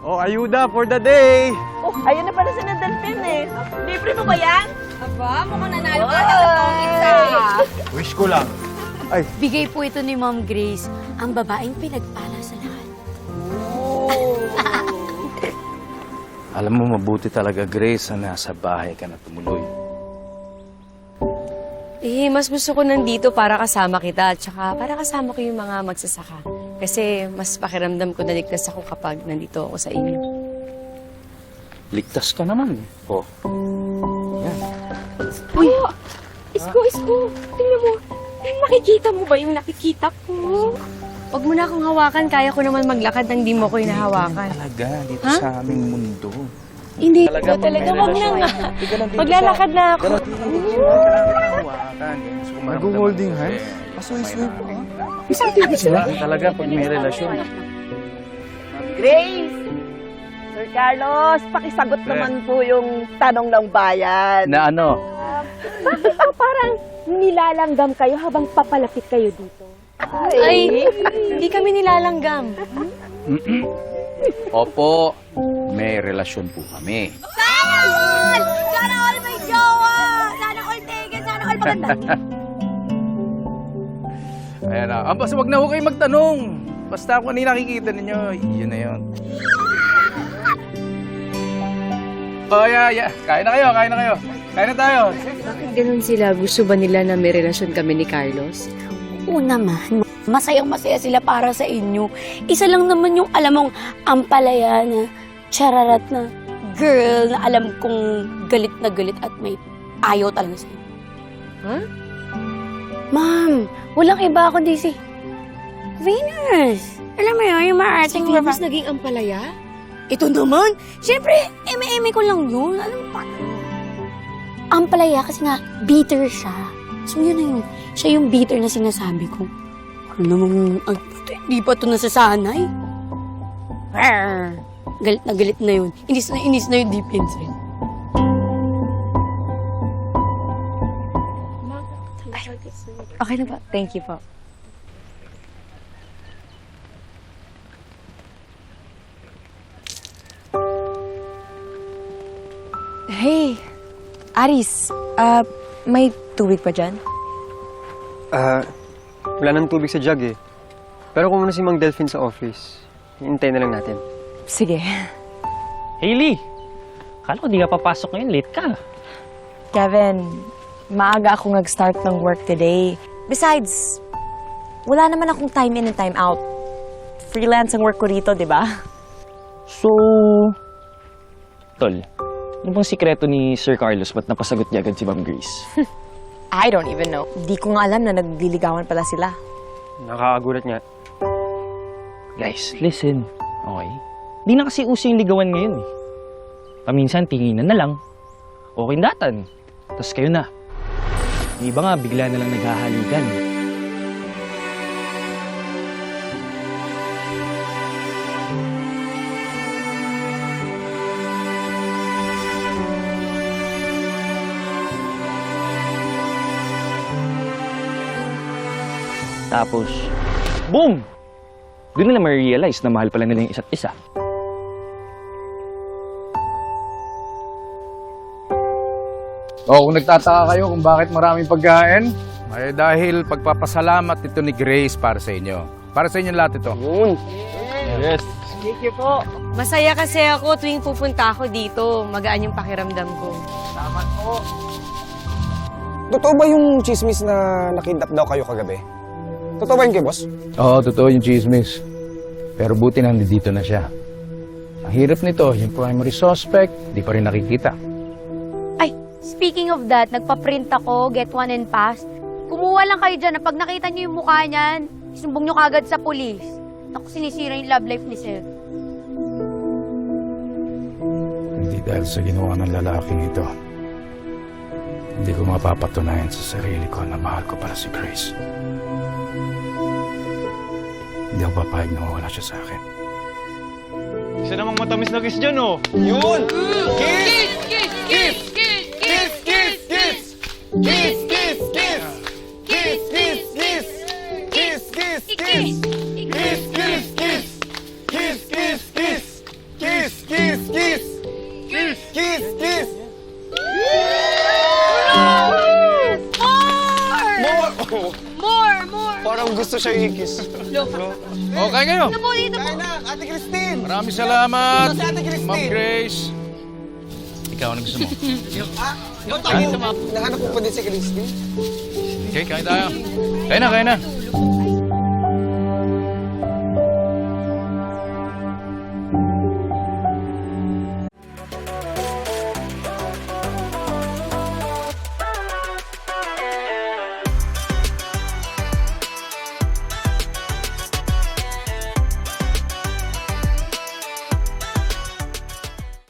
Oh, ayuda for the day! Oh, ayun na pala si Delphine eh. Libre mo ba yan? Aba, mukhang nanalo ka sa pockets ah. Wish ko lang. Ay, Bigay po ito ni Ma'am Grace, ang babaeng pinagpala sa lahat. Alam mo, mabuti talaga, Grace, na nasa bahay ka na tumuloy. Eh, mas gusto ko nandito para kasama kita at saka para kasama ko yung mga magsasaka. Kasi mas pakiramdam ko na ligtas ako kapag nandito ako sa inyo. Ligtas ka naman. Oh. Uy! Isko, isko! Tingnan mo. Nakikita mo ba yung nakikita ko? Huwag mo na akong hawakan, kaya ko naman maglakad nang di mo ko hinahawakan. Talaga, dito Ha? sa aming mundo. Hindi, Talaga, talaga, wag na nga. Maglalakad na ako. Ganon, hawakan. Gusto ko Nag-holding hands? eh. Pasway-sway po, ah. Isang tibo sila. Talaga, pag may relasyon. Grace! Sir Carlos, pakisagot naman po yung tanong ng bayan. Na ano? Bakit po parang nilalanggam kayo habang papalapit kayo dito? Ay, hindi kami nilalanggam. Opo, may relasyon po kami. Sana all! Maganda! Ayan na. Ah, basta wag na ho kayo magtanong. Basta kung ano yung nakikita ninyo, yun na yun. Oh, yeah, yeah. Kain na kayo, kain na kayo. Kain na tayo. Bakit ganun sila? Gusto ba nila na may relasyon kami ni Carlos? Oo naman, masayang masaya sila para sa inyo. Isa lang naman yung alam mong ampalaya na chararat na girl na alam kong galit na galit at may ayaw talaga sa'yo. Huh? Ma'am, walang iba kundi si Venus. Alam mo yun, yung maarting Si Venus naging ampalaya? Ito naman, syempre, eme-eme ko lang yun. Alam mo pa. Ang palaya kasi nga, bitter siya. So yun na yun. Siya yung bitter na sinasabi ko. Ano namang, ang bitter, hindi pa ito nasasanay. Galit na galit na yun. Inis na inis na yung deep inside. Okay na ba? Thank you po. Hey, Aris, ah, may tubig pa dyan? Ah, wala nang tubig sa jug eh. Pero kung muna si Mang Delphine sa office, hintayin na lang natin. Sige. Hailey! Kala ko di ka papasok ngayon, late ka. Kevin, maaga ako nag-start ng work today. Besides, wala naman akong time in and time out. Freelance ang work ko rito, di ba? So, Tol, ano bang sikreto ni Sir Carlos ba't napasagot niya agad si Ma'am Grace? I don't even know. Di ko nga alam na nagliligawan pala sila. Nakakagulat nga. Guys, listen. Okay? Di na kasi uso yung ligawan ngayon eh. Paminsan, tinginan na lang. Okay datan. Tapos kayo na. Iba nga, bigla na lang naghahalikan. Tapos, boom! Doon nila ma-realize na mahal pala nila yung isa't isa. Oh, kung nagtataka kayo kung bakit maraming pagkain, ay dahil pagpapasalamat ito ni Grace para sa inyo. Para sa inyo lahat ito. Yes. Masaya kasi ako tuwing pupunta ako dito. Magaan yung pakiramdam ko. Totoo ba yung chismis na nakidnap daw kayo kagabi? Totoo ba yun kay boss? Oo, totoo yung chismis. Pero buti nandito na siya. Ang hirap nito, yung primary suspect, di pa rin nakikita. Speaking of that, nagpa-print ako, get one and pass. Kumuha lang kayo dyan na pag nakita niyo yung mukha niyan, isumbong niyo kagad sa pulis. Ako sinisira yung love life ni Sir. Hindi dahil sa ginawa ng lalaking ito. Hindi ko mapapatunayan sa sarili ko na mahal ko pala si Grace. Hindi ako papayag na mawala siya sa akin. Isa namang matamis na kiss dyan, oh! Yun! Kiss! Kiss! Kiss! Yes! More! More! More! More! Parang gusto siya i-kiss. Okay kayo. Dito po, dito po. Kaya na, Ate Christine! Maraming salamat, Si Ate Christine. Ma'am Grace. Ikaw, ano gusto mo? Ah, ba't ako? Nahanap ko pa din si Christine. Okay, kain tayo. Kain na, kain na.